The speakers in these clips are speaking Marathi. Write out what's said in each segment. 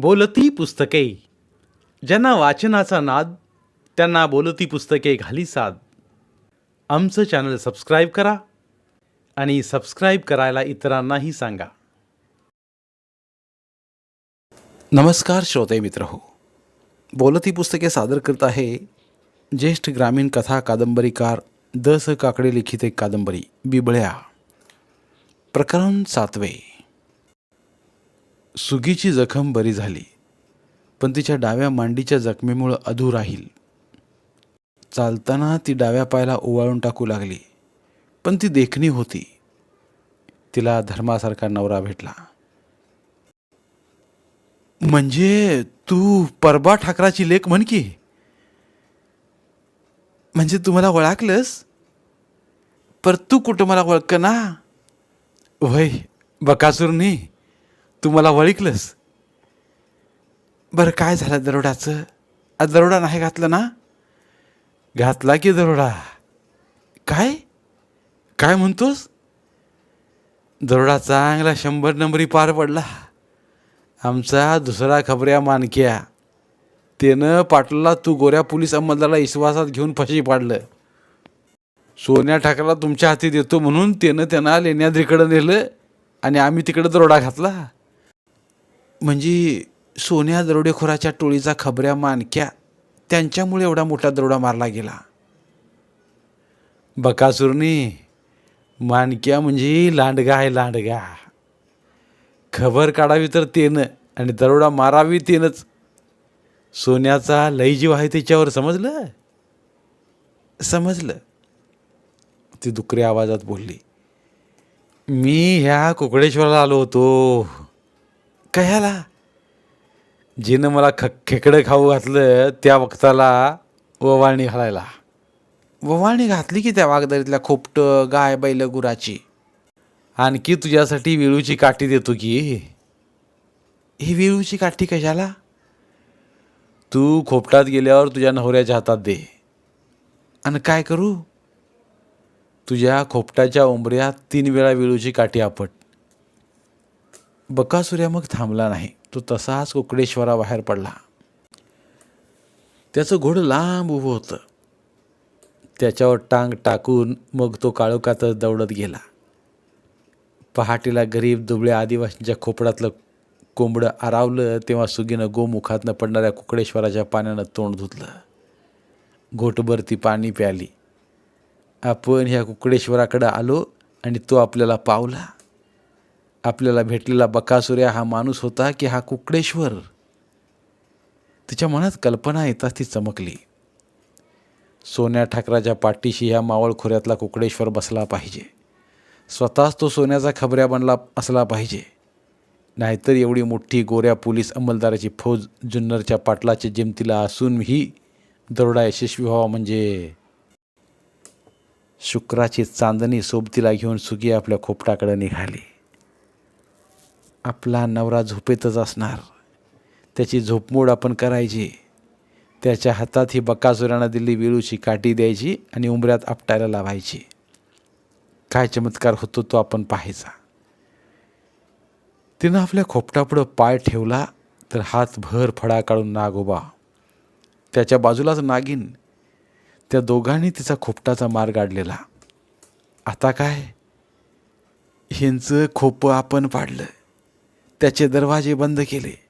बोलती पुस्तके. ज्यांना वाचनाचा नाद त्यांना बोलती पुस्तके घाली साद. आमचं चॅनल सबस्क्राईब करा आणि सबस्क्राईब करायला इतरांनाही सांगा. नमस्कार श्रोते मित्र हो. बोलती पुस्तके सादर करत आहे ज्येष्ठ ग्रामीण कथा कादंबरीकार द स काकडे लिखित एक कादंबरी बिबळ्या. प्रकरण सातवे. सुगीची जखम बरी झाली पण तिच्या डाव्या मांडीच्या जखमेमुळं अधू राहील. चालताना ती डाव्या पायाला ओवाळून टाकू लागली पण ती देखणी होती. तिला धर्मासारखा नवरा भेटला. म्हणजे तू परबा ठाकराची लेख म्हण की? म्हणजे तू मला ओळखलंस पर तू कुठं मला ओळख ना? वय बकासूरनी तू मला वळिकलंस. बरं काय झालं दरोडाचं? आज दरोडा नाही घातलं ना? घातला की दरोडा? काय? काय म्हणतोस? दरोडा चांगला शंभर नंबरी पार पडला. आमचा दुसरा खबऱ्या मानक्या. त्यानं पाटलाला तू गोऱ्या पोलीस अंमलदाराला विश्वासात घेऊन फशी पाडलं. सोन्या ठाकरला तुमच्या हाती देतो म्हणून त्यानं त्यांना लेण्याद्रीकडं नेलं आणि आम्ही तिकडं दरोडा घातला. म्हणजे सोन्या दरोडेखोराच्या टोळीचा खबऱ्या मानक्या त्यांच्यामुळे एवढा मोठा दरोडा मारला गेला. बकासूरनी मानक्या म्हणजे लांडगा आहे लांडगा. खबर काढावी तर तेनं आणि दरोडा मारावी तेनंच. सोन्याचा लय जीव आहे त्याच्यावर समजलं? समजलं. ती दुकऱ्या आवाजात बोलली मी ह्या कुकडेश्वराला आलो होतो. कशाला? जिनं मला ख खेकडं खाऊ घातलं त्या वक्ताला ववाळणी घालायला. ववाळणी घातली की त्या वागदरीतल्या खोपटं गाय बैल गुराची? आणखी तुझ्यासाठी विळूची काठी देतो की. ही विळूची काठी कशाला? तू खोपटात गेल्यावर तुझ्या नवऱ्याच्या हातात दे. आणि काय करू? तुझ्या खोपटाच्या उंबऱ्यात तीन वेळा विळूची काठी आपट. बकासुऱ्या मग थांबला नाही. तो तसाच कुकडेश्वराबाहेर पडला. त्याचं घोडं लांब उभं होतं. त्याच्यावर टांग टाकून मग तो काळोखातच दौडत गेला. पहाटेला गरीब दुबळ्या आदिवासींच्या खोपडातलं कोंबडं आरावलं तेव्हा सुगीनं गोमुखातनं पडणाऱ्या कुकडेश्वराच्या पाण्यानं तोंड धुतलं. घोटभर ती पाणी प्याली. आपण ह्या कुकडेश्वराकडं आलो आणि तो आपल्याला पावला. आपल्याला भेटलेला बकासुऱ्या हा माणूस होता की हा कुकडेश्वर. तिच्या मनात कल्पना येताच ती चमकली. सोन्या ठाकराच्या पाठीशी ह्या मावळखोऱ्यातला कुकडेश्वर बसला पाहिजे. स्वतःच तो सोन्याचा खबऱ्या बनला असला पाहिजे. नाहीतर एवढी मोठी गोऱ्या पोलीस अंमलदाराची फौज जुन्नरच्या पाटलाच्या जिमतीला असूनही दरोडा यशस्वी व्हावा म्हणजे शुक्राची चांदणी सोबतीला घेऊन सुगी आपल्या खोपटाकडे निघाली. आपला नवरा झोपेतच असणार. त्याची झोपमोड आपण करायची. त्याच्या हातात ही बकासुरांना दिल्ली विळूची काठी द्यायची आणि उंबऱ्यात आपटायला लावायची. काय चमत्कार होतो तो आपण पाहायचा. तिनं आपल्या खोपटापुढं पाय ठेवला तर हात भर काढून नाग उभा. त्याच्या बाजूलाच नागिन. त्या दोघांनी तिचा खोपटाचा मार गाडलेला. आता काय? ह्यांचं खोपं आपण पाडलं. त्याचे दरवाजे बंद केले.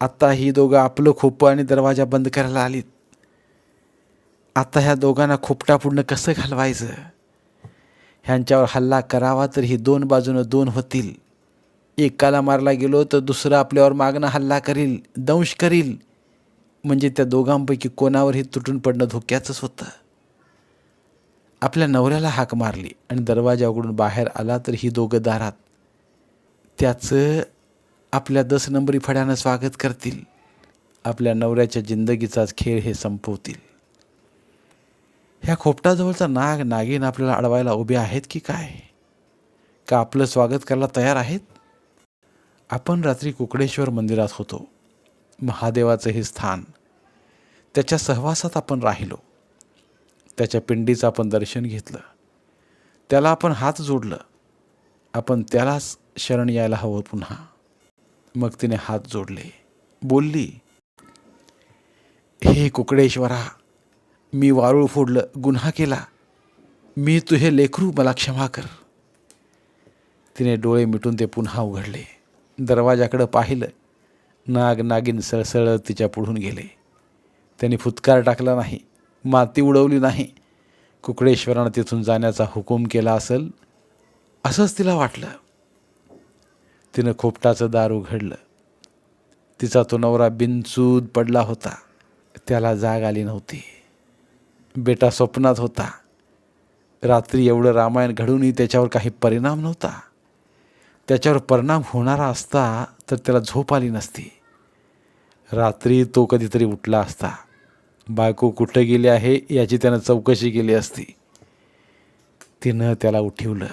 आत्ता ही दोघं आपलं खोपं आणि दरवाजा बंद करायला आलीत. आत्ता ह्या दोघांना खोपटा पुढनं कसं घालवायचं? ह्यांच्यावर हल्ला करावा तर ही दोन बाजूनं दोन होतील. एकाला मारला गेलो तर दुसरा आपल्यावर मागणं हल्ला करील दंश करील. म्हणजे त्या दोघांपैकी कोणावरही तुटून पडणं धोक्याचंच होतं. आपल्या नवऱ्याला हाक मारली आणि दरवाजा उघडून बाहेर आला तर ही दोघं दारात. त्याचं आपल्या दस नंबरी फड्यानं स्वागत करतील. आपल्या नवऱ्याच्या जिंदगीचाच खेळ हे संपवतील. ह्या खोपटाजवळचा नाग नागिन आपल्याला अडवायला उभे आहेत की काय? का आपलं स्वागत करायला तयार आहेत? आपण रात्री कुकडेश्वर मंदिरात होतो. महादेवाचं हे स्थान. त्याच्या सहवासात आपण राहिलो. त्याच्या पिंडीचं आपण दर्शन घेतलं. त्याला आपण हात जोडलं. आपण त्यालाच शरण यायला हवं पुन्हा. मग तिने हात जोडले. बोलली हे कुकडेश्वरा मी वारूळ फोडलं गुन्हा केला. मी तुझे लेखरू मला क्षमा कर. तिने डोळे मिटून ते पुन्हा उघडले. दरवाजाकडं पाहिलं. नाग नागिन सळसळ तिच्या पुढून गेले. त्यांनी फुतकार टाकला नाही माती उडवली नाही. कुकडेश्वरानं तिथून जाण्याचा हुकूम केला असेल असंच तिला वाटलं. तिनं खोपटाचं दार उघडलं. तिचा तो नवरा बिनचूद पडला होता. त्याला जाग आली नव्हती. बेटा स्वप्नात होता. रात्री एवढं रामायण घडूनही त्याच्यावर काही परिणाम नव्हता. त्याच्यावर परिणाम होणारा असता तर त्याला झोप आली नसती. रात्री तो कधीतरी उठला असता. बायको कुठं गेली आहे याची त्यानं चौकशी केली असती. तिनं त्याला उठवलं.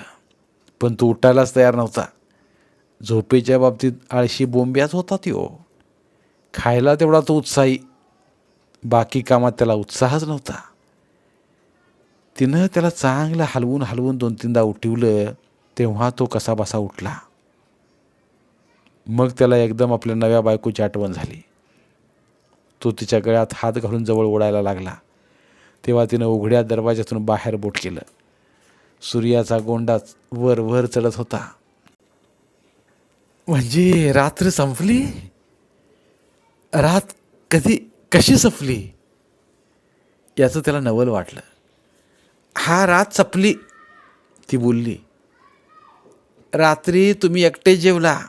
पण तो उठायलाच तयार नव्हता. झोपेच्या बाबतीत आळशी बोंब्याच होता त्यो खायला तेवढा तो उत्साही. बाकी कामात त्याला उत्साहच नव्हता. तिनं त्याला चांगलं हलवून हलवून दोन तीनदा उठवलं तेव्हा तो कसा बसा उठला. मग त्याला एकदम आपल्या नव्या बायकोची आठवण झाली. तो तिच्या गळ्यात हात घालून जवळ ओढायला लागला. तेव्हा तिनं उघड्या दरवाजातून बाहेर बोट केलं. सूर्याचा गोंडा वर वर चढत होता. म्हणजे रात्र संपली? रात कधी कशी संपली? याचं त्याला नवल वाटलं. हा रात संपली ती बोलली. रात्री तुम्ही एकटे जेवला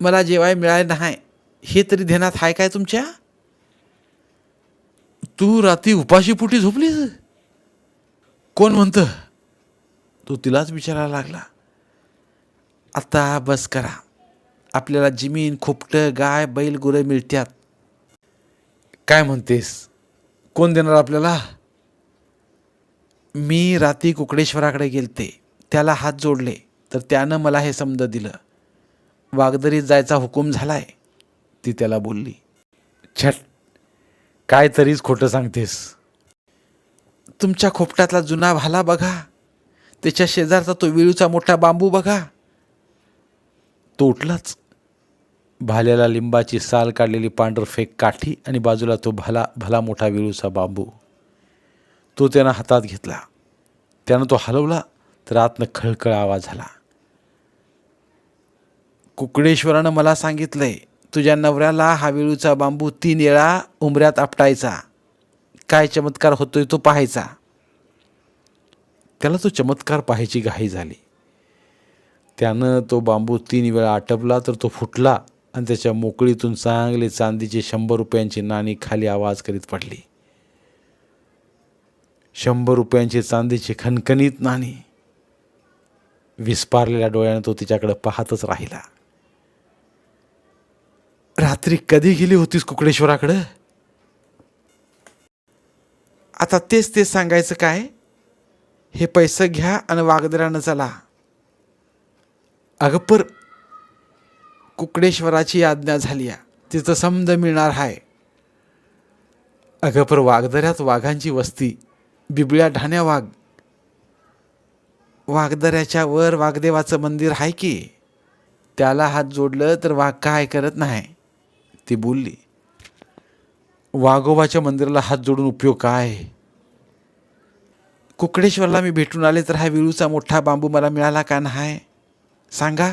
मला जेवाय मिळाले नाही हे तरी ध्यानात आहे काय तुमच्या? तू रात्री उपाशीपोटी झोपलीस? कोण म्हणतं? तो तिलाच विचारायला लागला. आता बस करा. आपल्याला जमीन खोपटं गाय बैल गुरं मिळत्यात. काय म्हणतेस? कोण देणार आपल्याला? मी रात्री कुकडेश्वराकडे गेलते. त्याला हात जोडले. तर त्यानं मला हे समज दिलं. वागदरीत जायचा हुकूम झालाय. ती त्याला बोलली छट काय तरीच खोटं सांगतेस. तुमच्या खोपटातला जुना भाला बघा. त्याच्या शेजारचा तो विळूचा मोठा बांबू बघा. तो उठलाच. भाल्याला लिंबाची साल काढलेली पांढरफेक काठी आणि बाजूला तो भला भला मोठा विळूचा बांबू. तो त्यानं हातात घेतला. त्यानं तो हलवला तर आतनं खळखळ आवाज झाला. कुकडेश्वरानं मला सांगितलंय तुझ्या नवऱ्याला हा विळूचा बांबू तीन वेळा उंबऱ्यात आपटायचा. काय चमत्कार होतोय तो पाहायचा. त्याला तो चमत्कार पाहायची घाई झाली. त्यानं तो बांबू तीन वेळा आटपला तर तो फुटला. आणि त्याच्या मोकळीतून चांगले चांदीची शंभर रुपयांची नाणी खाली आवाज करीत पडली. शंभर रुपयांची चांदीची खणखणीत नाणी विस्पारलेल्या डोळ्यानं तो तिच्याकडे पाहतच राहिला. रात्री कधी गेली होतीस कुकडेश्वराकडं? आता तेच तेच सांगायचं काय? हे पैसे घ्या आणि वागदऱ्यानं चला. अगं पर कुकडेश्वराची आज्ञा झाली आहे. तिचं समज मिळणार आहे अगं पर वागदऱ्यात वाघांची वस्ती बिबळ्या ढाण्या वाघ. वाघदऱ्याच्या वर वाघदेवाचं मंदिर आहे की? त्याला हात जोडलं तर वाघ काय करत नाही? ती बोलली वाघोबाच्या मंदिराला हात जोडून उपयोग काय? कुकडेश्वरला मी भेटून आले तर हा विळूचा मोठा बांबू मला मिळाला का नाही? सांगा.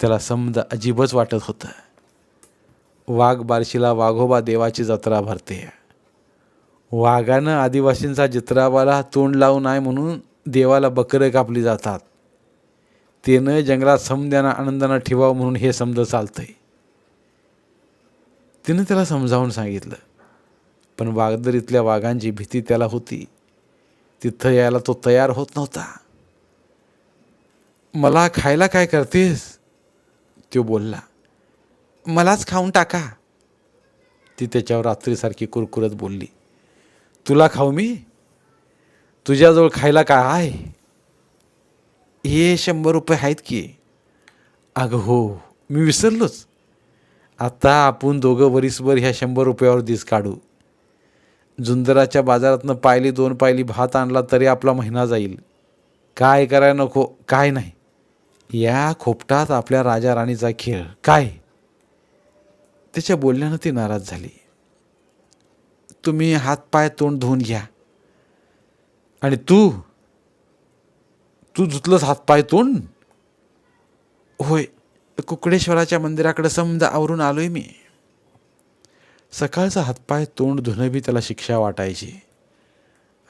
त्याला समजा अजिबच वाटत होतं. वाघ बारशीला वाघोबा देवाची जत्रा भरते. वाघानं आदिवासींचा जत्राबाला तोंड लावू नाही म्हणून देवाला बकरं कापली जातात. तेनं जंगलात समद्यानं आनंदानं ठेवावं म्हणून हे समज चालतंय. तिनं त्याला समजावून सांगितलं. पण वागदरीतल्या वाघांची भीती त्याला होती. तिथं यायला तो तयार होत नव्हता. मला खायला काय करतेस? तो बोलला मलाच खाऊन टाका. ती त्याच्यावर रात्रीसारखी कुरकुरत बोलली तुला खाऊ मी? तुझ्याजवळ खायला काय आहे? हे शंभर रुपये आहेत की. अगं हो मी विसरलोच. आता आपण दोघं वरीसभर ह्या शंभर रुपयावर दिस काढू. जुंदराच्या बाजारातनं पायली दोन पायली भात आणला तरी आपला महिना जाईल. काय करायला नको काय नाही. या खोपटात आपल्या राजा राणीचा खेळ काय? त्याच्या बोलण्यानं ती नाराज झाली. तुम्ही हातपाय तोंड धुवून घ्या. आणि तू तू धुतलंस हातपाय तोंड? होय कुकडेश्वराच्या मंदिराकडे समजा आवरून आलोय मी. सकाळचा हातपाय तोंड धुणं बी त्याला शिक्षा वाटायची.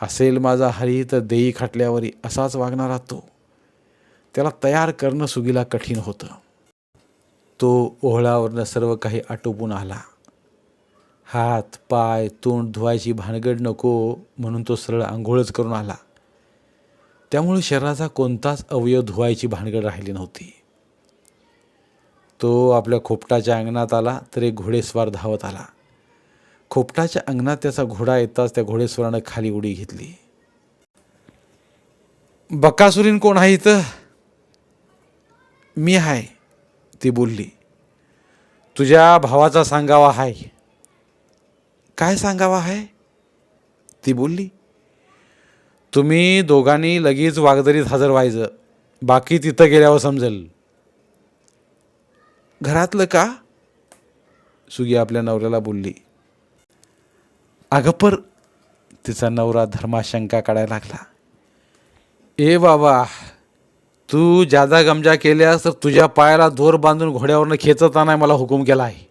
असेल माझा हरी तर देई खाटल्यावरी असाच वागणारा तो. त्याला तयार करणं सुगीला कठीण होतं. तो ओहळावरनं सर्व काही आटोपून आला. हात पाय तोंड धुवायची भानगड नको म्हणून तो सरळ आंघोळच करून आला. त्यामुळे शरीराचा कोणताच अवयव धुवायची भानगड राहिली नव्हती. तो आपल्या खोपटाच्या अंगणात आला तर एक घोडेस्वार धावत आला. खोपटाच्या अंगणात त्याचा घोडा येताच त्या घोडेस्वारानं खाली उडी घेतली. बकासुरीन कोण आहे इथं? मी आहे ती बोलली. तुझ्या भावाचा सांगावा हाय. काय सांगावा आहे ती बोलली. तुम्ही दोघांनी लगेच वागदरीत हजर व्हायचं. बाकी तिथं गेल्यावर समजेल. घरातलं का? सुगी आपल्या नवऱ्याला बोलली. अगं पर तिचा नवरा धर्माशंका काढायला लागला. ए बाबा तू जादा गमजा केल्यास तर तुझ्या पायाला दोर बांधून घोड्यावरनं खेचताना मला हुकूम केला आहे.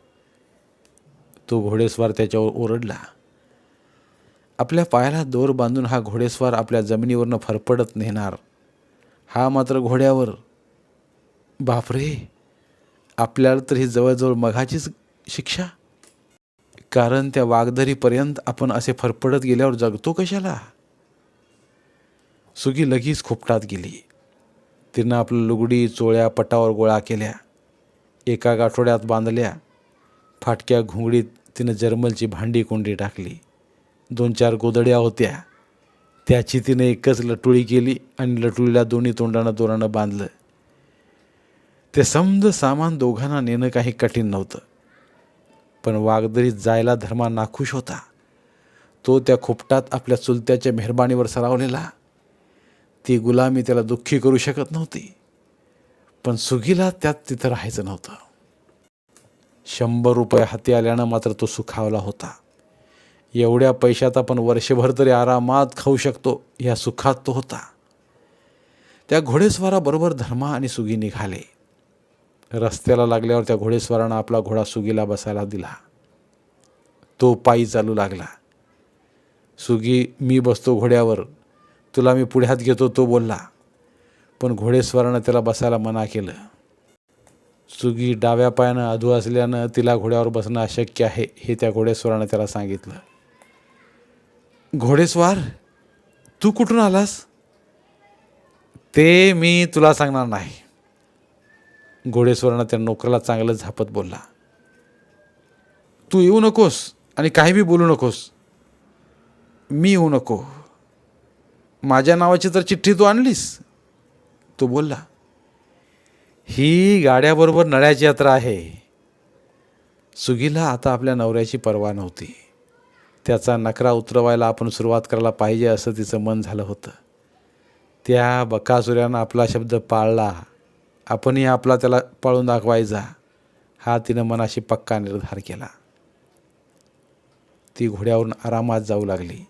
तो घोडेस्वार त्याच्यावर ओरडला. आपल्या पायाला दोर बांधून हा घोडेस्वार आपल्या जमिनीवरनं फरफडत नेणार. हा मात्र घोड्यावर. बापरे! आपल्याला तर ही जवळजवळ मघाचीच शिक्षा. कारण त्या वाघधरीपर्यंत आपण असे फरफडत गेल्यावर जगतो कशाला? सुगी लगेच खोपटात गेली. तिनं आपलं लुगडी चोळ्या पटावर गोळा केल्या. एका गाठोड्यात बांधल्या. फाटक्या घुंगडीत तिनं जर्मलची भांडी कोंडी टाकली. दोन चार गोदड्या होत्या. त्याची तिनं एकच लटुळी केली आणि लटुळीला दोन्ही तोंडानं दोरानं बांधलं. ते समज सामान दोघांना नेणं काही कठीण नव्हतं. पण वागदरीत जायला धर्मा नाखुश होता. तो त्या खोपटात आपल्या चुलत्याच्या मेहरबानीवर सरावलेला. ती गुलामी त्याला दुःखी करू शकत नव्हती. पण सुगीला त्यात तिथं राहायचं नव्हतं. शंभर रुपये हाती आल्यानं मात्र तो सुखावला होता. एवढ्या पैशात आपण वर्षभर तरी आरामात खाऊ शकतो या सुखात तो होता. त्या घोडेस्वाराबरोबर धर्मा आणि सुगी निघाले. रस्त्याला लागल्यावर त्या घोडेस्वारानं आपला घोडा सुगीला बसायला दिला. तो पायी चालू लागला. सुगी मी बसतो घोड्यावर. तुला मी पुढ्यात घेतो तो बोलला. पण घोडेस्वारानं त्याला बसायला मना केलं. सुगी डाव्या पायानं अधू असल्यानं तिला घोड्यावर बसणं अशक्य आहे हे त्या घोडेस्वारानं त्याला सांगितलं. घोडेस्वार तू कुठून आलास? ते मी तुला सांगणार नाही. घोडेस्वरानं त्या नोकराला चांगलं झापत बोलला. तू येऊ नकोस आणि काही बी बोलू नकोस. मी येऊ नको. माझ्या नावाची तर चिठ्ठी तू आणलीस तो बोलला ही गाड्याबरोबर नळ्याची यात्रा आहे. सुगीला आता आपल्या नवऱ्याची पर्वा नव्हती. त्याचा नकरा उतरवायला आपण सुरुवात करायला पाहिजे असं तिचं मन झालं होतं. त्या बकासुऱ्यानं आपला शब्द पाळला. आपणही आपला त्याला पाळून दाखवायचा. हा तिनं मनाशी पक्का निर्धार केला. ती घोड्यावरून आरामात जाऊ लागली.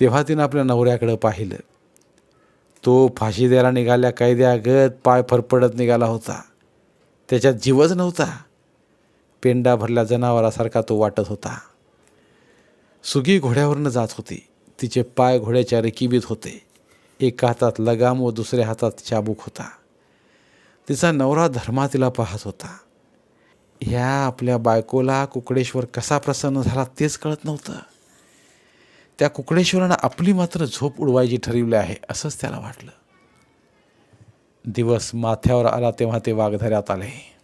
तेव्हा तिनं आपल्या नवऱ्याकडं पाहिलं. तो फाशी द्यायला निघाल्या कायद्यागत पाय फरफडत निघाला होता. त्याच्यात जीवच नव्हता. पेंडा भरल्या जनावरासारखा तो वाटत होता. सुगी घोड्यावरनं जात होती. तिचे पाय घोड्याच्या रेकिबीत होते. एका हातात लगाम व दुसऱ्या हातात चाबूक होता. तिचा नवरा धर्मा तिला पाहत होता. ह्या आपल्या बायकोला कुकडेश्वर कसा प्रसन्न झाला तेच कळत नव्हतं. त्या कुकडेश्वरानं आपली मात्र झोप उडवायची ठरविली आहे असंच त्याला वाटलं. दिवस माथ्यावर आला तेव्हा ते वाघधऱ्यात आले.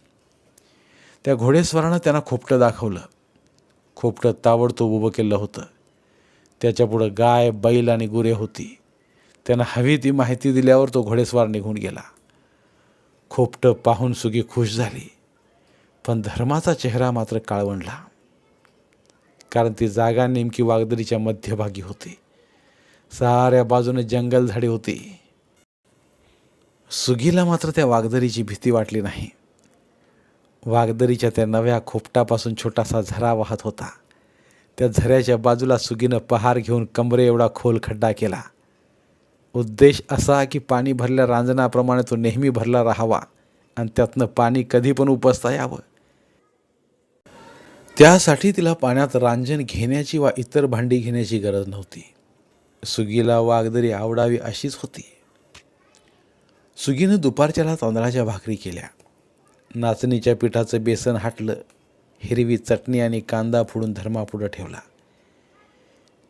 त्या घोडेस्वरानं त्यांना खोपटं दाखवलं. खोपटं ताबडतोब उभं केलं होतं. त्याच्यापुढं गाय बैल आणि गुरे होती. त्यांना हवी ती माहिती दिल्यावर तो घोडेस्वार निघून गेला. खोपटं पाहून सुगी खुश झाली. पण धर्माचा चेहरा मात्र काळवंडला. कारण ती जागा नेमकी वागदरीच्या मध्यभागी होती. साऱ्या बाजूने जंगल झाडे होती. सुगीला मात्र त्या वागदरीची भीती वाटली नाही. वाघदरीच्या त्या नव्या खोपटापासून छोटासा झरा वाहत होता. त्या झऱ्याच्या बाजूला सुगीनं पहार घेऊन कमरे एवढा खोल खड्डा केला. उद्देश असा की पाणी भरल्या रांजणाप्रमाणे तो नेहमी भरला राहावा आणि त्यातनं पाणी कधी पण उपसता यावं. त्यासाठी तिला पाण्यात रांजण घेण्याची वा इतर भांडी घेण्याची गरज नव्हती. सुगीला वाघदरी आवडावी अशीच होती. सुगीनं दुपारच्याला तांदळाच्या भाकरी केल्या. नाचणीच्या पिठाचं बेसन हाटलं. हिरवी चटणी आणि कांदा फोडून धर्मापुढं ठेवला.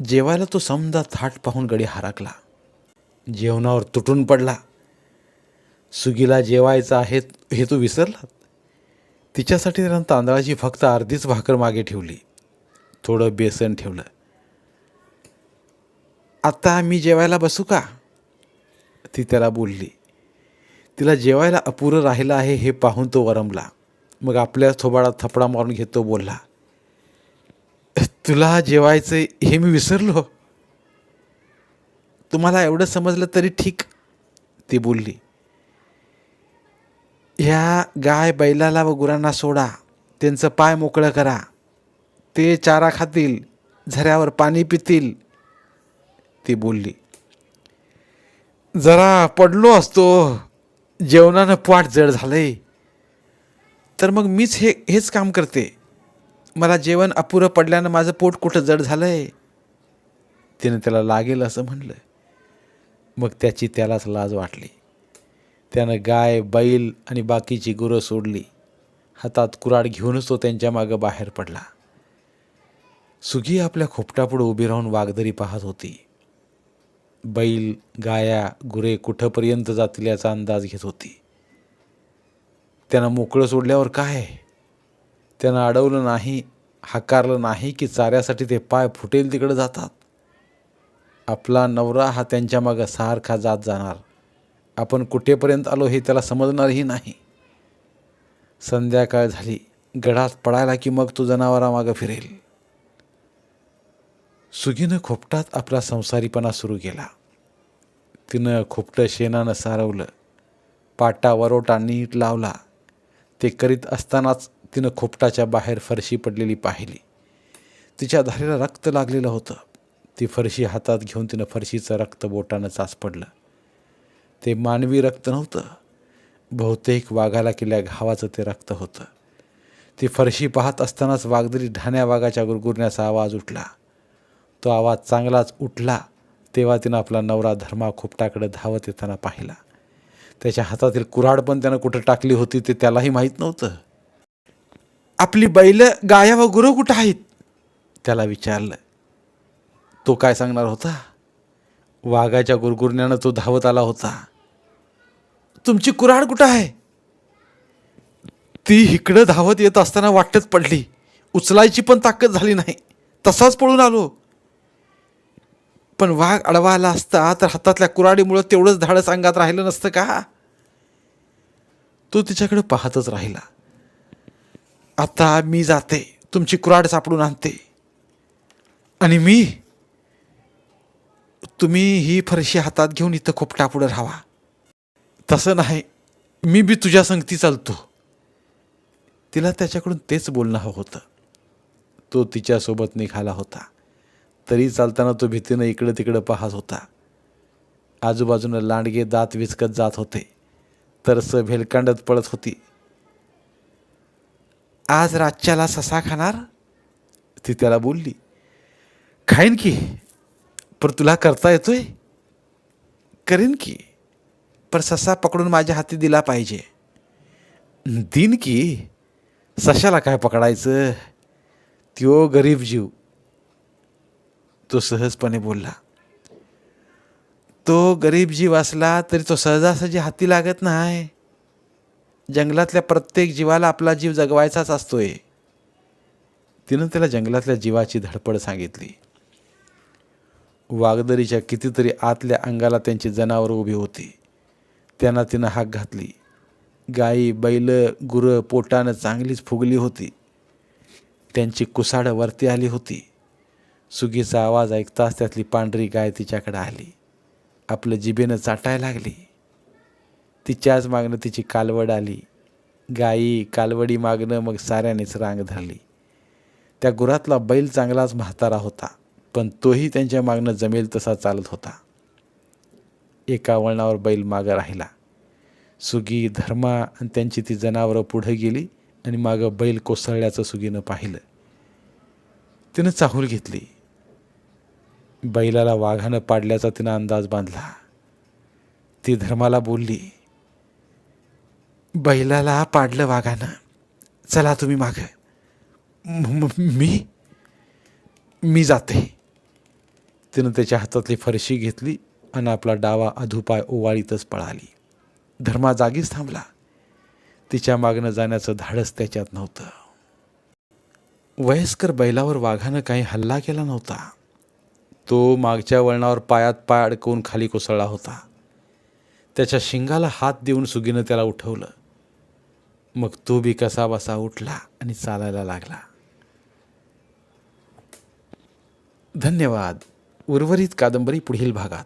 जेवायला तो समजा थाट पाहून गडी हरकला. जेवणावर तुटून पडला. सुगीला जेवायचा आहे हे तू विसरला. तिच्यासाठी त्यानं तांदळाची फक्त अर्धीच भाकर मागे ठेवली. थोडं बेसन ठेवलं. आत्ता मी जेवायला बसू का? ती त्याला बोलली. तिला जेवायला अपुरं राहिलं आहे हे पाहून तो वरमला. मग आपल्या थोबाडात थपडा मारून घेतो बोलला. तुला जेवायचं हे मी विसरलो. तुम्हाला एवढं समजलं तरी ठीक ती बोलली. ह्या गाय बैलाला व गुरांना सोडा. त्यांचं पाय मोकळं करा. ते चारा खातील झऱ्यावर पाणी पितील ती बोलली. जरा पडलो असतो. जेवणानं पाठ जड झालंय. तर मग मीच हे हेच काम करते. मला जेवण अपुरं पडल्यानं माझं पोट कुठं जड झालंय? तिनं त्याला लागेल असं म्हणलं. मग त्याची त्यालाच लाज वाटली. त्यानं गाय बैल आणि बाकीची गुरं सोडली. हातात कुराड घेऊनच तो त्यांच्या मागं बाहेर पडला. सुगी आपल्या खोपटापुढं उभी राहून वाघदरी पाहत होती. बैल गाया गुरे कुठंपर्यंत जातील याचा अंदाज घेत होती. त्यानं मोकळं सोडल्यावर काय? त्यानं अडवलं नाही हाकारलं नाही की चाऱ्यासाठी ते पाय फुटेल तिकडं जातात? आपला नवरा हा त्यांच्या मागं सारखा जात जाणार. आपण कुठेपर्यंत आलो हे त्याला समजणारही नाही. संध्याकाळ झाली. गडात पडायला की मग तो जनावरामागं फिरेल. सुगीनं खोपटात आपला संसारीपणा सुरू केला. तिनं खोपटं शेणानं सारवलं. पाटा वरोटा नीट लावला. ते करीत असतानाच तिनं खोपटाच्या बाहेर फरशी पडलेली पाहिली. तिच्या धारेला रक्त लागलेलं होतं. ती फरशी हातात घेऊन तिनं फरशीचं रक्त बोटानं चाच पडलं. ते मानवी रक्त नव्हतं. बहुतेक वाघाला केल्या घावाचं ते रक्त होतं. ती फरशी पाहत असतानाच वाघदरी ढाण्या वाघाच्या गुरगुरण्याचा आवाज उठला. तो आवाज चांगलाच उठला तेव्हा तिनं आपला नवरा धर्मा खोपटाकडे धावत येताना पाहिला. त्याच्या हातातील कुऱ्हाड पण त्यानं कुठं टाकली होती ते त्यालाही माहीत नव्हतं. आपली बैल गाया व गुरं कुठं आहेत? त्याला विचारलं. तो काय सांगणार होता? वाघाच्या गुरगुरण्यानं तो धावत आला होता. तुमची कुऱ्हाड कुठं आहे? ती इकडं धावत येत असताना वाटत पडली. उचलायची पण ताकद झाली नाही. तसाच पळून आलो. पण वाघ अडवा आला असता तर हातातल्या कुऱ्हाडीमुळं तेवढंच धाडस अंगात राहिलं नसतं का? तो तिच्याकडे पाहतच राहिला. आता मी जाते. तुमची कुऱ्हाड सापडून आणते. आणि मी तुम्ही ही फरशी हातात घेऊन इथं खोपटापुढं राहावा. तसं नाही. मी बी तुझ्या संगती चालतो. तिला त्याच्याकडून तेच बोलणं हवं होतं. तो तिच्यासोबत निघाला होता. तरी चालताना तो भीतीनं इकडं तिकडं पाहत होता. आजूबाजूनं लांडगे दात विचकत जात होते. तरस भेलकांडत पळत होती. आज रातच्याला ससा खाणार? ती त्याला बोलली. खाईन की पर तुला करता येतोय? करीन की. पर ससा पकडून माझ्या हाती दिला पाहिजे. दिन की सशाला काय पकडायचं? त्यो गरीब जीव. तो सहजपणे बोलला तो गरीब जीव असला तरी तो सहजासहजी हाती लागत नाही. जंगलातल्या प्रत्येक जीवाला आपला जीव जगवायचाच असतोय. तिनं त्याला जंगलातल्या जीवाची धडपड सांगितली. वागदरीच्या कितीतरी आतल्या अंगाला त्यांची जनावरं उभी होती. त्यांना तिनं हाक घातली. गाई बैल गुरं पोटानं चांगलीच फुगली होती. त्यांची कुसाडं वरती आली होती. सुगीचा आवाज ऐकताच त्यातली पांढरी गाय तिच्याकडे आली. आपलं जिभेनं चाटायला लागली. तिच्याच मागणं तिची कालवड आली. गाई कालवडी मागणं मग साऱ्यानेच रांग धरली. त्या गुरातला बैल चांगलाच म्हातारा होता पण तोही त्यांच्या मागणं जमेल तसा चालत होता. एका वळणावर बैल मागं राहिला. सुगी धर्मा आणि त्यांची ती जनावरं पुढं गेली आणि मागं बैल कोसळल्याचं सुगीनं पाहिलं. तिनं चाहूल घेतली. बैलाला वाघानं पाडल्याचा तिनं अंदाज बांधला. ती धर्माला बोलली बैलाला पाडलं वाघानं. चला तुम्ही माग. मी? मी जाते. तिनं त्याच्या हातातली फरशी घेतली. आणि आपला डावा अधुपाय ओवाळीतच पळाली. धर्मा जागीच थांबला. तिच्या मागणं जाण्याचं धाडस त्याच्यात नव्हतं. वयस्कर बैलावर वाघानं काही हल्ला केला नव्हता. तो मागच्या वळणावर पायात पाय अडकवून खाली कोसळला होता. त्याच्या शिंगाला हात देऊन सुगीनं त्याला उठवलं. मग तो बी कसा बसा उठला आणि चालायला लागला. धन्यवाद. उर्वरित कादंबरी पुढील भागात.